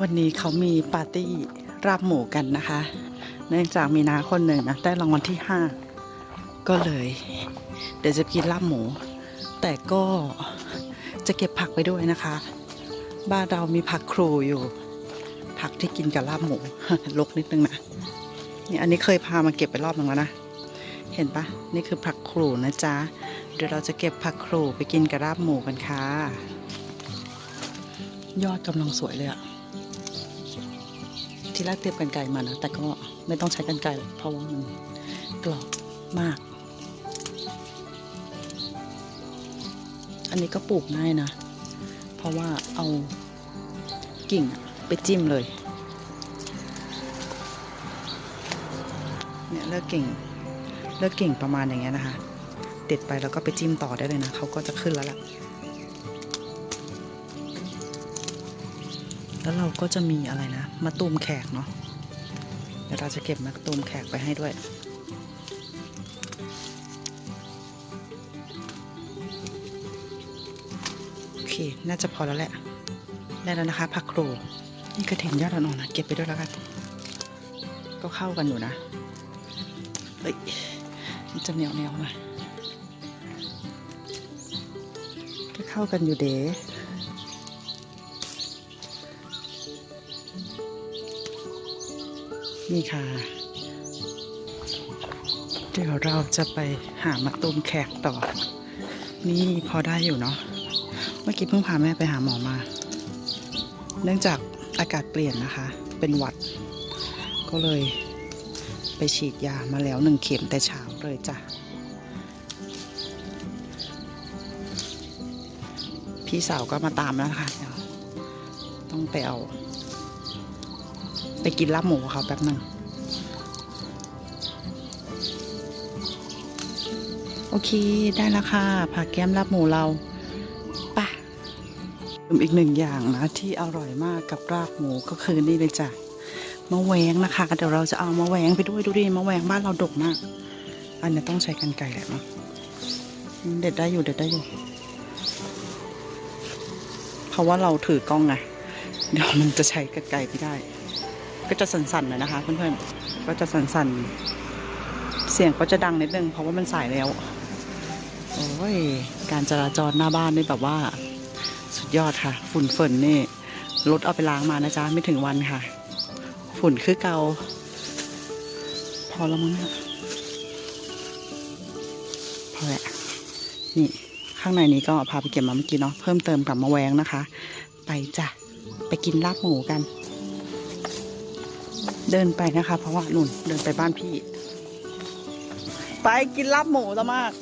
วันนี้เขามีปาร์ตี้ราบหมูกันนะคะ เนื่องจากมีนาคนหนึ่งนะได้รางวัลที่ห้าก็เลย เดี๋ยวจะกินลาบหมู แต่ก็จะเก็บผักไปด้วยนะคะ บ้านเรามีผักครูอยู่ ผักที่กินกับลาบหมูลกนิดนึงนะนี่อันนี้เคยพามาเก็บไปรอบหนึ่งแล้วนะ เห็นปะนี่คือผักครูนะจ๊ะ เดี๋ยวเราจะเก็บผักครูไปกินกับลาบหมูกันค่ะ ยอดกำลังสวยเลยอะที่แรกเตรียมกันไก่มานะ แต่ก็ไม่ต้องใช้กันไก่หรอกเพราะว่ามันกรอบมาก อันนี้ก็ปลูกง่ายนะ เพราะว่าเอากิ่งไปจิ้มเลย เนี่ยเลือกกิ่ง เลือกกิ่งประมาณอย่างเงี้ยนะคะ เด็ดไปแล้วก็ไปจิ้มต่อได้เลยนะ เขาก็จะขึ้นแล้วล่ะ แล้วเราก็จะมีอะไรนะมาตูมแขกเนาะเดี๋ยวเราจะเก็บมาตูมแขกไปให้ด้วยโอเค น่าจะพอแล้วแหละ ได้แล้วนะคะผักครูนี่กระเทียมยอดอ่อนๆนะเก็บไปด้วยแล้วกัน ก็เข้ากันอยู่นะเฮ้ยมันจะเหนียวเหนียวๆหน่อยก็เข้ากันอยู่เด๋ นี่ค่ะ เดี๋ยวเราจะไปหามาตูมแขกต่อ นี่พอได้อยู่เนาะ เมื่อกี้เพิ่งพาแม่ไปหาหมอมา เนื่องจากอากาศเปลี่ยนนะคะ เป็นหวัด ก็เลยไปฉีดยามาแล้วหนึ่งเข็มแต่เช้าเลยจ้ะ พี่สาวก็มาตามแล้วนะคะต้องไปเอา ไปกินลาบหมูกับเขาแป๊บหนึ่งโอเค ได้แล้วค่ะผักแก้มลาบหมูเราป่ะอีกหนึ่งอย่างนะที่อร่อยมากกับลาบหมูก็คือนี่เลยจ้ะมะแวงนะคะเดี๋ยวเราจะเอามะแวงไปด้วยดูดิมะแวงบ้านเราดกมาก อันนี้ต้องใช้กันไก่แหละมั้งเด็ดได้อยู่เด็ดได้อยู่ เพราะว่าเราถือกล้องไงเดี๋ยวมันจะใช้กันไก่ไม่ได้ ก็จะสั่นๆหน่อยนะคะเพื่อนๆก็จะสั่นๆ เสียงก็จะดังนิดนึงเพราะว่ามันสายแล้ว โอ้ย การจราจรหน้าบ้านนี่แบบว่า สุดยอดค่ะ ฝุ่นฝนนี่รถเอาไปล้างมานะจ๊ะ ไม่ถึงวันค่ะ ฝุ่นคือเกา พอแล้วมั้งเนี่ยพอแหละนี่ข้างในนี้ก็พาไปเก็บมาเมื่อกี้เนาะเพิ่มเติมกับมะแวงนะคะ ไปจ้ะ ไปกินลาบหมูกัน เดินไปนะคะ เพราะว่านุ่นเดินไปบ้านพี่ ไปกินลาบหมูซะมาก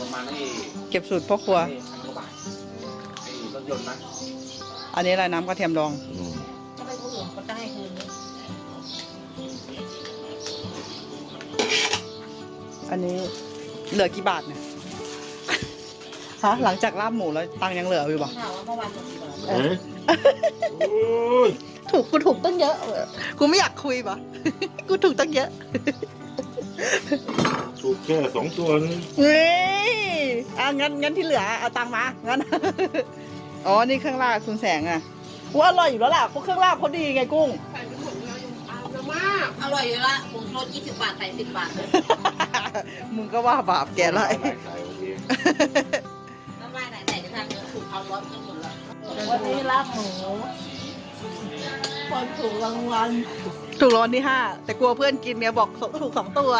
ประมาณไอ้เก็บสูตรพ่อครัว ไอ้พันกว่าบาทไอ้รถยนต์นะอันนี้อะไรน้ำกระเทียมดอง ถ้าไปผู้อื่นก็จะให้คืนนี้ อันนี้เหลือกี่บาทเนี่ยฮะหลังจากลาบหมูแล้วตังค์ยังเหลืออยู่ปะถามว่าเมื่อวานหมดกี่บาทเอ๊ะโอ้ยถูกกูถูกตั้งเยอะกูไม่อยากคุยปะกูถูกตั้งเยอะถูกแค่สองตัวนึงนี่อะงั้นงั้นที่เหลือเอาตังค์มางั้นอ๋อนี่เครื่องราดคุณแสงอะว่าอร่อยอยู่แล้วล่ะเพราะเครื่องราดเขาดีไงกุ้ง อร่อยเลยละผงรสยี่สิบบาทใส่สิบบาทเลยมึงก็ว่าบาปแกไรขายโอเคน้ำลายไหนแต่จะทางเงินถูกเอาร้อนกันหมดละวันนี้ลาบหมูคนถูกรางวัลถูกรางวัลที่ห้าแต่กลัวเพื่อนกินเมียบอกถูกสองตัว